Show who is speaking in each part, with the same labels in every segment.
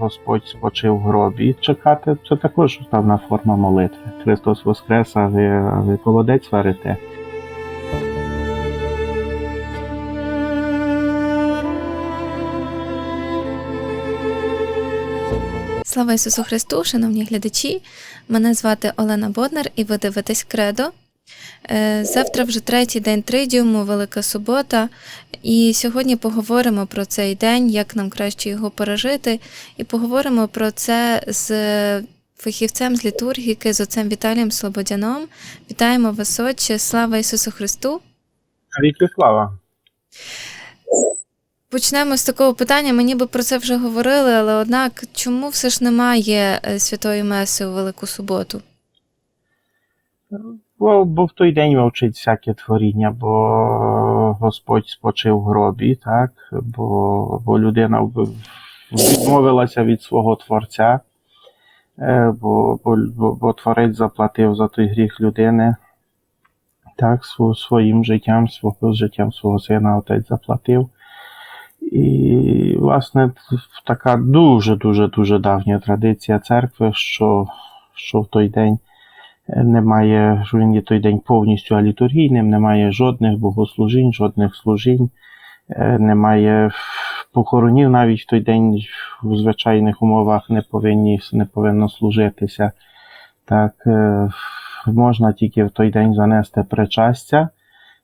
Speaker 1: Господь спочив в гробі. Чекати це також певна форма молитви. Христос Воскрес, а ви, а ви колодець варите.
Speaker 2: Слава Ісусу Христу, шановні глядачі! Мене звати Олена Боднар і ви дивитесь Кредо. Е, Завтра вже третій день тридіуму, Велика Субота. І сьогодні поговоримо про цей день, як нам краще його пережити, і поговоримо про це з фахівцем з літургіки, з отцем Віталієм Слободяном. Вітаємо вас, Отче! Слава Ісусу Христу!
Speaker 1: Віки слава!
Speaker 2: Почнемо з такого питання. Ми ніби про це вже говорили, але однак чому все ж немає е, святої Меси у Велику Суботу?
Speaker 1: Бо, бо в той день мовчить всяке творіння, бо Господь спочив в гробі, так? Бо, бо людина відмовилася від свого Творця, е, бо, бо, бо, Творець заплатив за той гріх людини. Так, своїм життям, свого життям свого сина отець заплатив. І, власне, така дуже-дуже дуже давня традиція церкви, що, що в той день немає, що він є той день повністю алітургійним, немає жодних богослужінь, жодних служінь, е, немає похоронів навіть в той день в звичайних умовах не повинні не повинно служитися. Так, е, можна тільки в той день занести причастя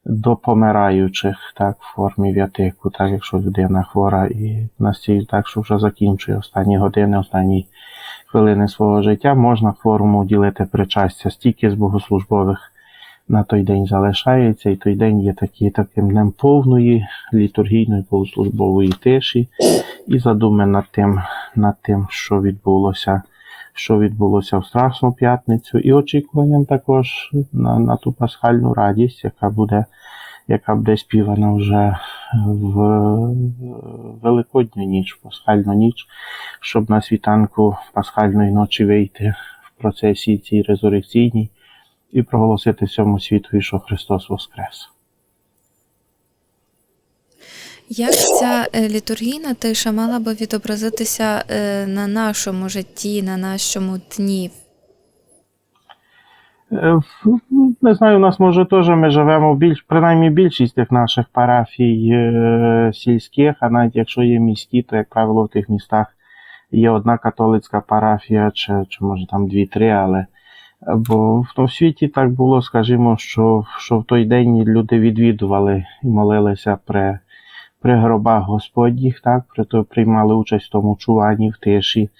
Speaker 1: до помираючих, так, в формі в'ятику, так, якщо людина хвора і настільки так, що вже закінчує останні години, останні хвилини свого життя, можна хворому ділити причастя. Стільки з богослужбових на той день залишається, і той день є такий, таким днем повної літургійної богослужбової тиші і задуми над тим, над тим, що відбулося. Що відбулося в Страсну п'ятницю, і очікуванням також на, на ту пасхальну радість, яка буде, яка буде співана вже в Великодню ніч, в пасхальну ніч, щоб на світанку пасхальної ночі вийти в процесії цій резурекційній і проголосити всьому світу, що Христос Воскрес.
Speaker 2: Як ця е, літургійна тиша мала би відобразитися е, на нашому житті, на нашому дні?
Speaker 1: Е, Не знаю, у нас може теж ми живемо більш, принаймні більшість тих наших парафій е, сільських, а навіть якщо є міські, то, як правило, в тих містах є одна католицька парафія, чи, чи може там дві-три, але бо в тому світі так було, скажімо, що, що в той день люди відвідували і молилися при, при гробах Господніх, так, при то приймали участь в тому чуванні, в тиші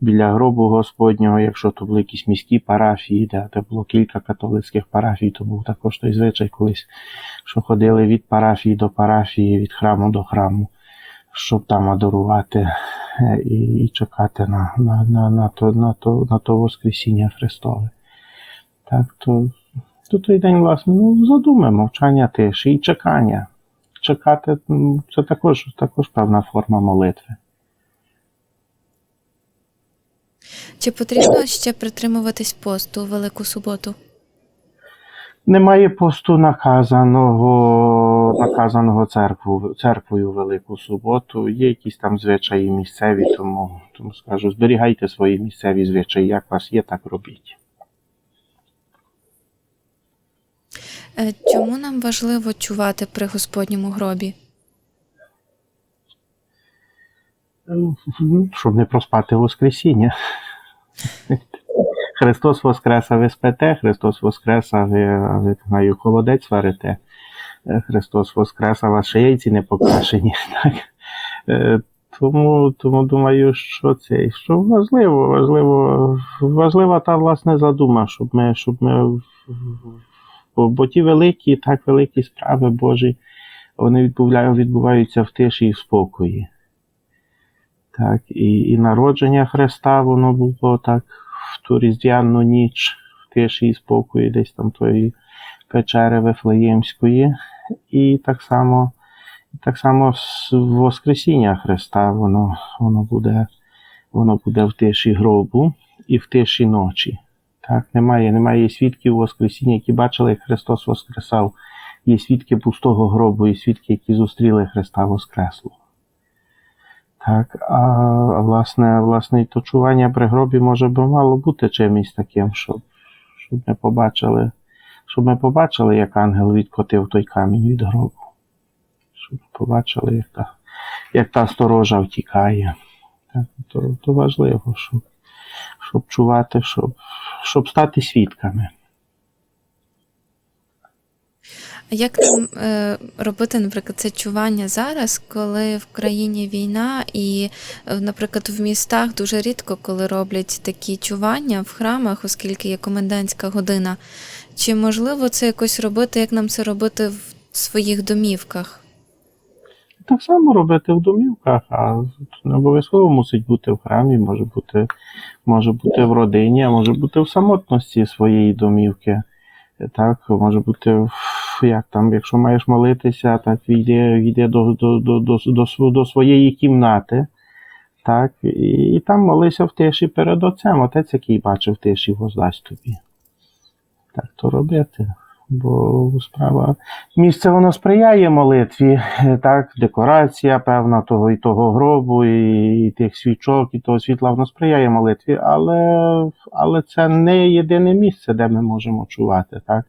Speaker 1: біля гробу Господнього, якщо то були якісь міські парафії, де, де було кілька католицьких парафій, то був також той звичай колись, що ходили від парафії до парафії, від храму до храму, щоб там адорувати е, і, і чекати на, на, на, на, то, на, то, на то Воскресіння Христове. Так, то, то той день, власне, ну, задуми, мовчання тиші і чекання. Чекати це також, також певна форма молитви.
Speaker 2: Чи потрібно ще притримуватись посту у Велику Суботу?
Speaker 1: Немає посту наказаного, наказаного церкву, церквою Велику Суботу. Є якісь там звичаї місцеві, тому, тому скажу, зберігайте свої місцеві звичаї, як у вас є, так робіть.
Speaker 2: Е, Чому нам важливо чувати при Господньому гробі?
Speaker 1: Щоб не проспати Воскресіння. Христос Воскрес, а ви спите, Христос Воскрес, а ви, ви знаю, холодець варите. Е, Христос Воскрес, а ваші яйці не покрашені. Так? Е, Тому, тому думаю, що це що важливо, важливо, важлива та власне задума, щоб ми, щоб ми бо, бо ті великі, так великі справи Божі, вони відбуваються в тиші і в спокої. Так, і, і народження Христа, воно було так в ту різдвяну ніч, в тиші і спокої, десь там тої печери Вифлеємської. І так само, так само Воскресіння Христа, воно, воно, буде, воно буде в тиші гробу і в тиші ночі. Так, немає, немає свідків Воскресіння, які бачили, як Христос Воскресав. Є свідки пустого гробу, і свідки, які зустріли Христа Воскреслого. Так, а власне, власне, і точування при гробі може би мало бути чимось таким, щоб, щоб ми побачили, щоб ми побачили, як ангел відкотив той камінь від гробу. Щоб ми побачили, як та, як та сторожа втікає. Так, то, то важливо, щоб, щоб чувати, щоб, щоб стати свідками.
Speaker 2: А як нам е, робити, наприклад, це чування зараз, коли в країні війна, і, е, наприклад, в містах дуже рідко коли роблять такі чування в храмах, оскільки є комендантська година. Чи можливо це якось робити, як нам це робити в своїх домівках?
Speaker 1: Так само робити в домівках, а не обов'язково мусить бути в храмі, може бути, може бути в родині, а може бути в самотності своєї домівки. Так, може бути, в- як там, якщо маєш молитися, так війди, війди до, до, до, до, до, до своєї кімнати. Так, і, і там молися в тиші перед отцем. Отець, який бачив тиші, воздасть тобі. Так то робити. Бо справа місце воно сприяє молитві, так, декорація певна того і того гробу, і, і тих свічок, і того світла воно сприяє молитві, але, але це не єдине місце, де ми можемо чувати. Так?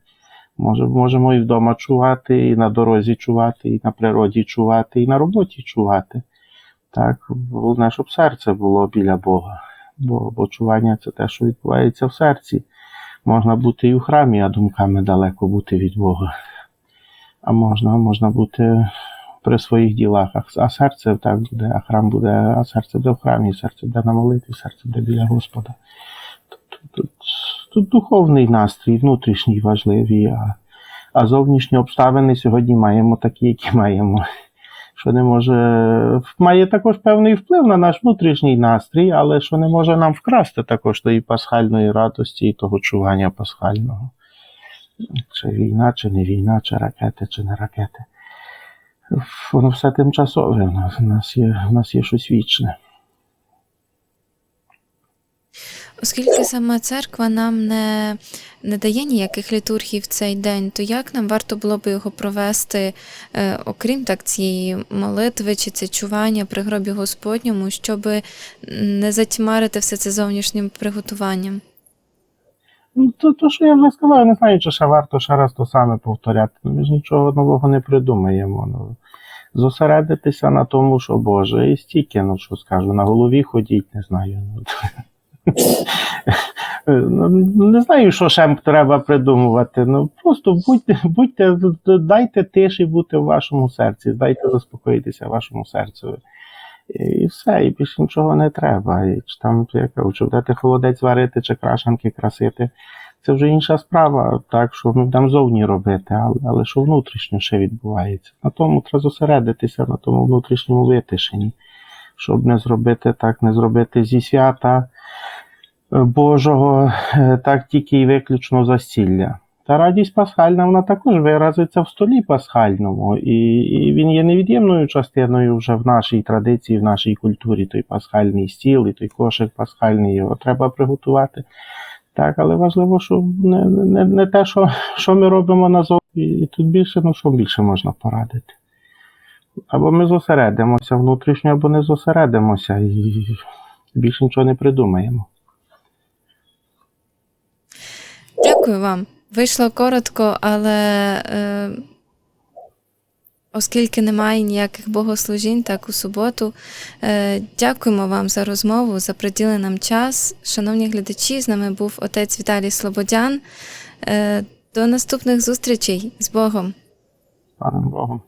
Speaker 1: Може, можемо і вдома чувати, і на дорозі чувати, і на природі чувати, і на роботі чувати. Так? Головне, щоб серце було біля Бога. Бо, бо чування це те, що відбувається в серці. Можна бути і в храмі, а думками далеко бути від Бога. А можна, можна бути при своїх ділах, а, серце так буде, а храм буде, а серце буде в храмі, серце буде на молитві, серце буде біля Господа. Тут, тут, тут духовний настрій, внутрішній важливий, а, а зовнішні обставини сьогодні маємо такі, які маємо. Що не може, має також певний вплив на наш внутрішній настрій, але що не може нам вкрасти також тої пасхальної радості і того чування пасхального. Чи війна, чи не війна, чи ракети, чи не ракети. Воно все тимчасове. У нас, є, у нас є щось вічне.
Speaker 2: Оскільки сама церква нам не, не дає ніяких літургій в цей день, то як нам варто було би його провести, е, окрім так цієї молитви чи це чування при гробі Господньому, щоб не затьмарити все це зовнішнім приготуванням?
Speaker 1: Ну, то, то, що я вже сказав, я не знаю, чи ще варто ще раз то саме повторяти. Ну, Ми ж нічого нового не придумаємо. Ну, зосередитися на тому, що Боже, і стільки, ну що скажу, на голові ходіть, не знаю. Не знаю, що ще треба придумувати. Ну просто будьте, будьте, дайте тиші бути в вашому серці, дайте заспокоїтися вашому серцю. І все, і більше нічого не треба. І чи там, я кажу, чи будете холодець варити, чи крашанки красити, це вже інша справа, так, що ми будемо зовні робити, але, але що внутрішньо ще відбувається. На тому треба зосередитися, на тому внутрішньому витишенні, щоб не зробити так, не зробити зі свята Божого, е, так тільки і виключно засілля. Та радість пасхальна вона також виразиться в столі пасхальному, і, і він є невід'ємною частиною вже в нашій традиції, в нашій культурі. Той пасхальний стіл і той кошик пасхальний, його треба приготувати. Так, але важливо, що не, не, не те, що, що ми робимо назовні, і тут більше, ну що більше можна порадити. Або ми зосередимося внутрішньо, або не зосередимося, і більше нічого не придумаємо.
Speaker 2: Дякую вам. Вийшло коротко, але е, оскільки немає ніяких богослужінь, так у суботу. Е, дякуємо вам за розмову, за приділений нам час. Шановні глядачі, з нами був отець Віталій Слободян. Е, до наступних зустрічей з Богом.
Speaker 1: Паном Богом.